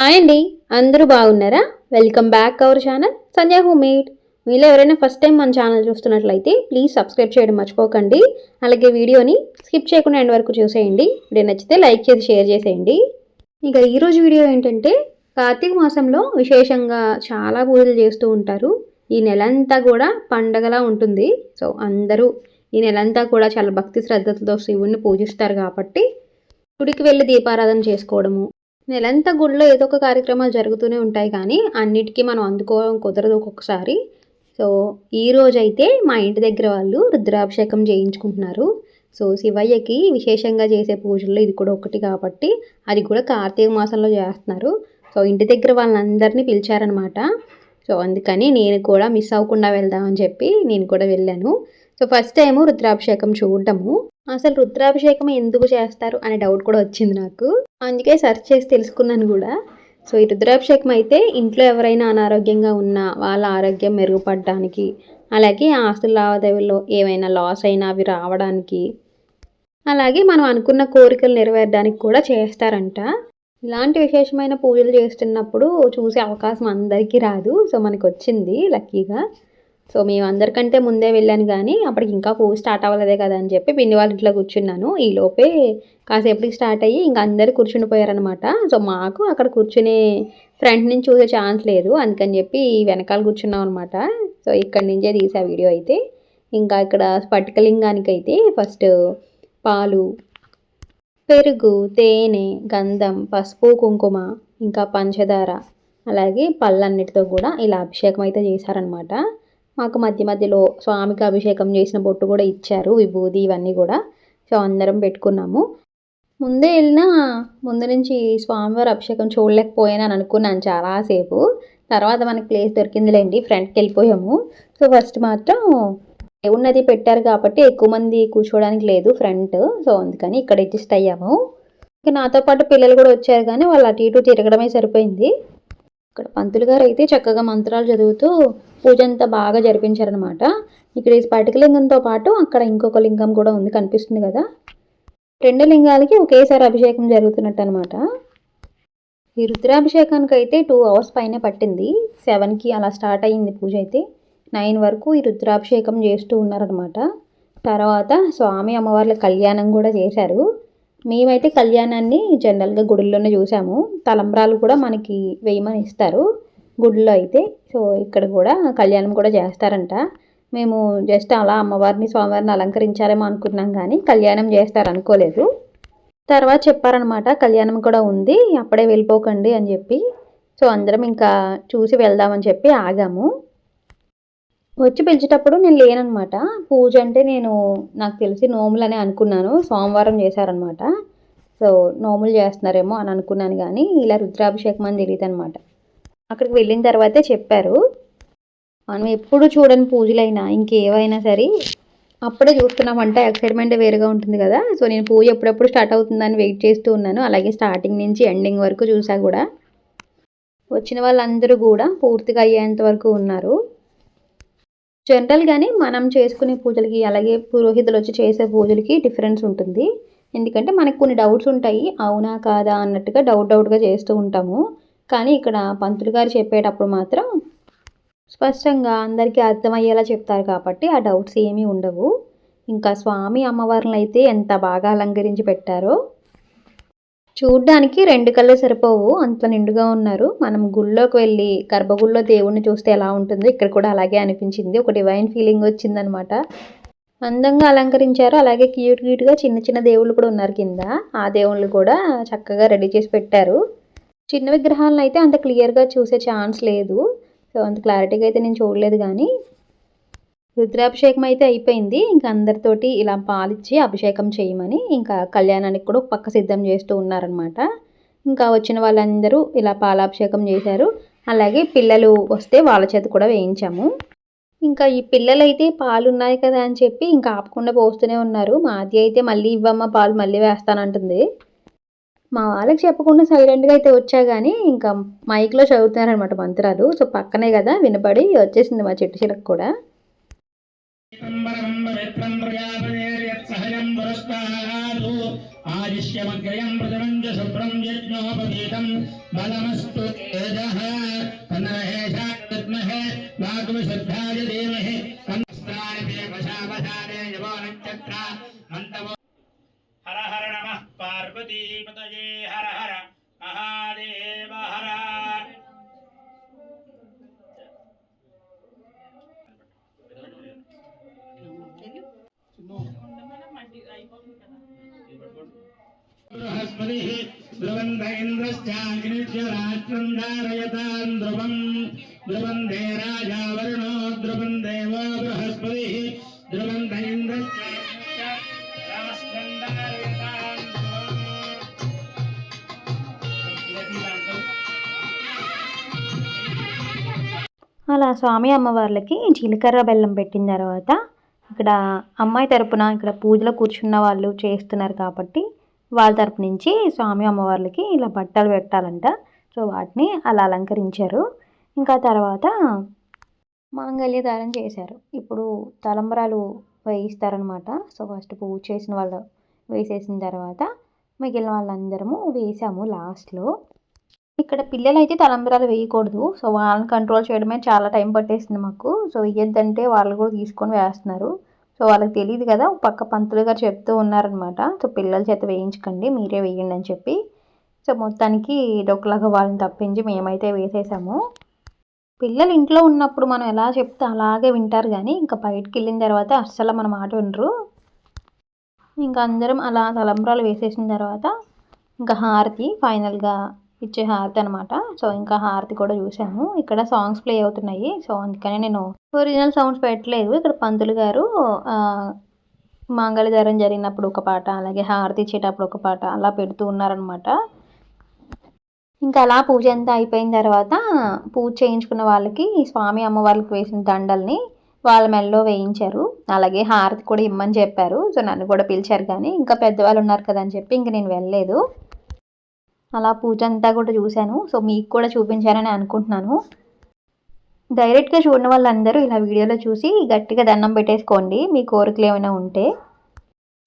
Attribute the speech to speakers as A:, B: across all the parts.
A: Hi అండి అందరూ బాగున్నారా? Welcome back our channel Sanjay homemade మీలో ఎవరైనా ఫస్ట్ టైం మన ఛానల్ చూస్తున్నట్లయితే ప్లీజ్ సబ్స్క్రైబ్ చేయడం మర్చిపోకండి. అలాగే వీడియోని స్కిప్ చేయకుండా ఎండ్ వరకు చూసేయండి. వీడియో నచ్చితే లైక్ చేసి షేర్ చేసేయండి. ఇక ఈరోజు వీడియో ఏంటంటే కార్తీక మాసంలో విశేషంగా చాలా పూజలు చేస్తూ ఉంటారు. ఈ నెలంతా కూడా పండగలా ఉంటుంది. సో అందరూ ఈ నెలంతా కూడా చాలా భక్తి శ్రద్ధలతో శివుణ్ణి పూజిస్తారు కాబట్టి గుడికి వెళ్ళి దీపారాధన చేసుకోవడము నెలంతా గుడిలో ఏదో ఒక కార్యక్రమాలు జరుగుతూనే ఉంటాయి కానీ అన్నిటికీ మనం అందుకోవడం కుదరదు ఒక్కొక్కసారి. సో ఈ రోజైతే మా ఇంటి దగ్గర వాళ్ళు రుద్రాభిషేకం చేయించుకుంటున్నారు. సో శివయ్యకి విశేషంగా చేసే పూజల్లో ఇది కూడా ఒకటి కాబట్టి అది కూడా కార్తీక మాసంలో చేస్తున్నారు. సో ఇంటి దగ్గర వాళ్ళందరినీ పిలిచారనమాట సో అందుకని నేను కూడా మిస్ అవ్వకుండా వెళ్దామని చెప్పి నేను కూడా వెళ్ళాను. సో ఫస్ట్ టైము రుద్రాభిషేకం చూడటము అసలు రుద్రాభిషేకం ఎందుకు చేస్తారు అనే డౌట్ కూడా వచ్చింది నాకు. అందుకే సెర్చ్ చేసి తెలుసుకున్నాను కూడా. సో ఈ రుద్రాభిషేకం అయితే ఇంట్లో ఎవరైనా అనారోగ్యంగా ఉన్నా వాళ్ళ ఆరోగ్యం మెరుగుపడడానికి అలాగే ఆస్తుల లావాదేవీల్లో ఏమైనా లాస్ అయినా అవి రావడానికి అలాగే మనం అనుకున్న కోరికలు నెరవేరడానికి కూడా చేస్తారంట. ఇలాంటి విశేషమైన పూజలు చేస్తున్నప్పుడు చూసే అవకాశం అందరికీ రాదు. సో మనకు వచ్చింది లక్కీగా సో మేము అందరికంటే ముందే వెళ్ళాను కానీ అప్పటికి ఇంకా పూజ స్టార్ట్ అవ్వలేదే కదా అని చెప్పి పిన్ని వాళ్ళ ఇంట్లో కూర్చున్నాను. ఈ లోపే కాసేపటికి స్టార్ట్ అయ్యి ఇంకా అందరు కూర్చుండిపోయారనమాట సో మాకు అక్కడ కూర్చునే ఫ్రంట్ నుంచి చూసే ఛాన్స్ లేదు. అందుకని చెప్పి వెనకాల కూర్చున్నాం అనమాట సో ఇక్కడి నుంచే తీసా వీడియో అయితే. ఇంకా ఇక్కడ స్ఫటికలింగానికి అయితే ఫస్ట్ పాలు పెరుగు తేనె గంధం పసుపు కుంకుమ ఇంకా పంచదార అలాగే పళ్ళన్నిటితో కూడా ఇలా అభిషేకం అయితే చేశారనమాట మాకు మధ్య మధ్యలో స్వామికి అభిషేకం చేసిన బొట్టు కూడా ఇచ్చారు విభూది ఇవన్నీ కూడా. సో అందరం పెట్టుకున్నాము. ముందే వెళ్ళినా ముందు నుంచి స్వామివారి అభిషేకం చూడలేకపోయానని అనుకున్నాను చాలాసేపు. తర్వాత మనకి ప్లేస్ దొరికిందిలేండి ఫ్రంట్కి వెళ్ళిపోయాము. సో ఫస్ట్ మాత్రం ఉన్నది పెట్టారు కాబట్టి ఎక్కువ మంది కూర్చోవడానికి లేదు ఫ్రంట్ సో అందుకని ఇక్కడ అడ్జస్ట్ అయ్యాము. ఇంకా నాతో పాటు పిల్లలు కూడా వచ్చారు కానీ వాళ్ళు అటు ఇటు తిరగడమే సరిపోయింది. ఇక్కడ పంతులు గారు అయితే చక్కగా మంత్రాలు చదువుతూ పూజ అంతా బాగా జరిపించారనమాట ఇక్కడ ఈ స్ఫటికలింగంతో పాటు అక్కడ ఇంకొక లింగం కూడా ఉంది కనిపిస్తుంది కదా. రెండు లింగాలకి ఒకేసారి అభిషేకం జరుగుతున్నట్టు అనమాట ఈ రుద్రాభిషేకానికి అయితే టూ అవర్స్ పైన పట్టింది. సెవెన్కి అలా స్టార్ట్ అయ్యింది పూజ అయితే. నైన్ వరకు ఈ రుద్రాభిషేకం చేస్తూ ఉన్నారనమాట తర్వాత స్వామి అమ్మవార్ల కళ్యాణం కూడా చేశారు. మేమైతే కళ్యాణాన్ని జనరల్గా గుడిలోనే చూసాము. తలంబ్రాలు కూడా మనకి వేయమని ఇస్తారు. గుడిలో అయితే. సో ఇక్కడ కూడా కళ్యాణం కూడా చేస్తారంట. మేము జస్ట్ అలా అమ్మవారిని స్వామివారిని అలంకరించారేమో అనుకున్నాం కానీ కళ్యాణం చేస్తారు అనుకోలేదు తర్వాత చెప్పారనమాట కళ్యాణం కూడా ఉంది అప్పుడే వెళ్ళిపోకండి అని చెప్పి. సో అందరం ఇంకా చూసి వెళ్దామని చెప్పి ఆగాము. వచ్చి పిలిచేటప్పుడు నేను లేననమాట. పూజ అంటే నేను నాకు తెలిసి నోములనే అనుకున్నాను. సోమవారం చేశారనమాట. సో నోములు చేస్తున్నారేమో అని అనుకున్నాను కానీ ఇలా రుద్రాభిషేకం అని తెలియదు అనమాట. అక్కడికి వెళ్ళిన తర్వాతే చెప్పారు. మనం ఎప్పుడు చూడని పూజలైనా ఇంకేవైనా సరే అప్పుడే చూస్తున్నామంటే ఎక్సైట్మెంట్ వేరుగా ఉంటుంది కదా. సో నేను పూజ ఎప్పుడెప్పుడు స్టార్ట్ అవుతుందని వెయిట్ చేస్తూ ఉన్నాను. అలాగే స్టార్టింగ్ నుంచి ఎండింగ్ వరకు చూసా కూడా. వచ్చిన వాళ్ళందరూ కూడా పూర్తిగా అయ్యేంత వరకు ఉన్నారు. జనరల్గానే మనం చేసుకునే పూజలకి అలాగే పురోహితులు వచ్చి చేసే పూజలకి డిఫరెన్స్ ఉంటుంది. ఎందుకంటే మనకు కొన్ని డౌట్స్ ఉంటాయి. అవునా కాదా అన్నట్టుగా డౌట్ డౌట్గా చేస్తూ ఉంటాము. కానీ ఇక్కడ పంతులు గారు చెప్పేటప్పుడు మాత్రం స్పష్టంగా అందరికీ అర్థమయ్యేలా చెప్తారు కాబట్టి ఆ డౌట్స్ ఏమీ ఉండవు. ఇంకా స్వామి అమ్మవార్లను అయితే ఎంత బాగా అలంకరించి పెట్టారో చూడ్డానికి రెండు కళ్ళు సరిపోవు. అంత నిండుగా ఉన్నారు. మనం గుళ్ళోకి వెళ్ళి గర్భగుళ్ళో దేవుణ్ణి చూస్తే ఎలా ఉంటుందో ఇక్కడ కూడా అలాగే అనిపించింది. ఒక డివైన్ ఫీలింగ్ వచ్చిందనమాట. అందంగా అలంకరించారు. అలాగే క్యూట్ క్యూట్గా చిన్న చిన్న దేవుళ్ళు కూడా ఉన్నారు కింద. ఆ దేవుళ్ళు కూడా చక్కగా రెడీ చేసి పెట్టారు. చిన్న విగ్రహాలను అయితే అంత క్లియర్గా చూసే ఛాన్స్ లేదు. సో అంత క్లారిటీగా అయితే నేను చూడలేదు కానీ రుద్రాభిషేకం అయితే అయిపోయింది. ఇంకా అందరితోటి ఇలా పాలిచ్చి అభిషేకం చేయమని ఇంకా కళ్యాణానికి కూడా పక్క సిద్ధం చేస్తూ ఉన్నారనమాట ఇంకా వచ్చిన వాళ్ళందరూ ఇలా పాలాభిషేకం చేశారు. అలాగే పిల్లలు వస్తే వాళ్ళ చేత కూడా వేయించాము. ఇంకా ఈ పిల్లలు అయితే పాలు ఉన్నాయి కదా అని చెప్పి ఇంకా ఆపకుండా పోస్తూనే ఉన్నారు. మాది అయితే మళ్ళీ ఇవ్వమ్మ పాలు మళ్ళీ వేస్తానంటుంది. మా వాళ్ళకి చెప్పకుండా సైలెంట్గా అయితే వచ్చా కానీ ఇంకా మైక్లో చదువుతున్నారనమాట మంత్రాలు. సో పక్కనే కదా వినపడి వచ్చేసింది మా చెట్టు చిరకు కూడా.
B: పవిత్రం ప్రజాపదేర్యత్సహజం పురస్కారాదు ఆదిశ్యమగ్రయం ప్రజమంజ శుభ్రం యజ్ఞోపవీతం బలమస్తు తేజః తన్నమహేషాత్మహే వాగ్విశుద్ధాయ ధీమహి తన్నస్త్రాయ దేవశావధానే యవో నక్షత్ర మంతవో హర ఇంద్రశ్చాగ్నిశ్చ రాష్ట్రం ధారయతాం ధ్రువం ధ్రువం దే రాజా వరుణో ధ్రువం దేవో బృహస్పతి ధ్రువం దైంద్ర
A: అలా స్వామి అమ్మవార్లకి జీలకర్ర బెల్లం పెట్టిన తర్వాత ఇక్కడ అమ్మాయి తరపున ఇక్కడ పూజలో కూర్చున్న వాళ్ళు చేస్తున్నారు కాబట్టి వాళ్ళ తరపు నుంచి స్వామి అమ్మవార్లకి ఇలా బట్టలు పెట్టాలంట. సో వాటిని అలా అలంకరించారు. ఇంకా తర్వాత మాంగళ్య దారం చేశారు. ఇప్పుడు తలంబరాలు వేయిస్తారనమాట సో ఫస్ట్ పూజ చేసిన వాళ్ళు వేసేసిన తర్వాత మిగిలిన వాళ్ళందరము వేసాము లాస్ట్లో. ఇక్కడ పిల్లలు అయితే తలంబరాలు వేయకూడదు. సో వాళ్ళని కంట్రోల్ చేయడమే చాలా టైం పట్టేసింది మాకు. సో వేయద్దంటే వాళ్ళు కూడా తీసుకొని వేస్తున్నారు. సో వాళ్ళకి తెలియదు కదా పక్క పంతులు గారు చెప్తూ ఉన్నారనమాట. సో పిల్లల చేత వేయించకండి మీరే వేయండి అని చెప్పి. సో మొత్తానికి డొక్కలాగా వాళ్ళని తప్పించి మేమైతే వేసేసాము. పిల్లలు ఇంట్లో ఉన్నప్పుడు మనం ఎలా చెప్తే అలాగే వింటారు కానీ ఇంకా బయటికి వెళ్ళిన తర్వాత అస్సలు మన మాట వినరు. ఇంకా అందరం అలా తలంబ్రాలు వేసేసిన తర్వాత ఇంకా హారతి ఫైనల్గా ఇచ్చే హారతి అనమాట సో ఇంకా హారతి కూడా చూసాము ఇక్కడ సాంగ్స్ ప్లే అవుతున్నాయి. సో అందుకని నేను ఒరిజినల్ సౌండ్స్ పెట్టలేదు. ఇక్కడ పంతులు గారు ఆ, జరిగినప్పుడు ఒక పాట అలాగే హారతి ఇచ్చేటప్పుడు ఒక పాట అలా పెడుతూ ఉన్నారనమాట ఇంకా అలా పూజ అంతా అయిపోయిన తర్వాత పూజ చేయించుకున్న వాళ్ళకి స్వామి అమ్మవార్లకి వేసిన దండల్ని వాళ్ళ మెల్లో వేయించారు. అలాగే హారతి కూడా ఇమ్మని చెప్పారు. సో నన్ను కూడా పిలిచారు కానీ ఇంకా పెద్దవాళ్ళు ఉన్నారు కదా అని చెప్పి ఇంక నేను వెళ్ళలేదు. అలా పూజ అంతా కూడా చూశాను. సో మీకు కూడా చూపించారని అనుకుంటున్నాను. డైరెక్ట్గా చూడని వాళ్ళందరూ ఇలా వీడియోలో చూసి గట్టిగా దండం పెట్టేసుకోండి. మీ కోరికలు ఏమైనా ఉంటే.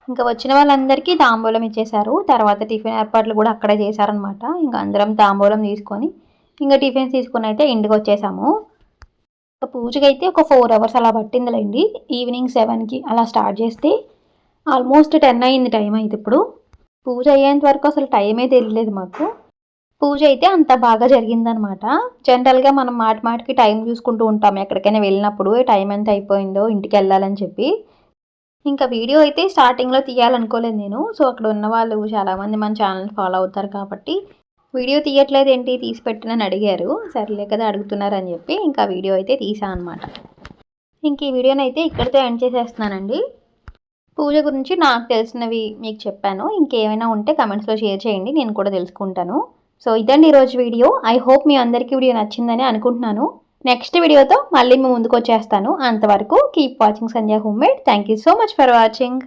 A: ఇంకా వచ్చిన వాళ్ళందరికీ తాంబూలం ఇచ్చేశారు. తర్వాత టిఫిన్ ఏర్పాట్లు కూడా అక్కడే చేశారనమాట ఇంకా అందరం తాంబూలం తీసుకొని ఇంకా టిఫిన్స్ తీసుకొని అయితే ఇంటికి వచ్చేసాము. పూజకైతే పూజకి అయితే ఒక ఫోర్ అవర్స్ అలా పట్టిందిలేండి. ఈవినింగ్ సెవెన్కి అలా స్టార్ట్ చేస్తే ఆల్మోస్ట్ టెన్ అయింది టైం అయితే ఇప్పుడు. పూజ అయ్యేంత వరకు అసలు టైమే తెలియలేదు మాకు. పూజ అయితే అంత బాగా జరిగిందనమాట. జనరల్గా మనం మాట మాటికి టైం చూసుకుంటూ ఉంటాం. ఎక్కడికైనా వెళ్ళినప్పుడు టైం ఎంత అయిపోయిందో ఇంటికి వెళ్ళాలని చెప్పి. ఇంకా వీడియో అయితే స్టార్టింగ్లో తీయాలనుకోలేదు నేను. సో అక్కడ ఉన్న వాళ్ళు చాలామంది మన ఛానల్ ఫాలో అవుతారు కాబట్టి. వీడియో తీయట్లేదు ఏంటి? తీసి పెట్టినని అడిగారు. సర్లే కదా అడుగుతున్నారని చెప్పి ఇంకా వీడియో అయితే తీసా అనమాట ఇంక ఈ వీడియోనైతే ఇక్కడితో ఎండ్ చేసేస్తున్నానండి. పూజ గురించి నాకు తెలిసినవి మీకు చెప్పాను. ఇంకేమైనా ఉంటే కమెంట్స్లో షేర్ చేయండి. నేను కూడా తెలుసుకుంటాను. సో ఇదండి ఈరోజు వీడియో. ఐ హోప్ మీ అందరికీ వీడియో నచ్చిందని అనుకుంటున్నాను. నెక్స్ట్ వీడియోతో మళ్ళీ మీ ముందుకు వచ్చేస్తాను. అంతవరకు keep watching Sandhya home made. Thank you so much for watching.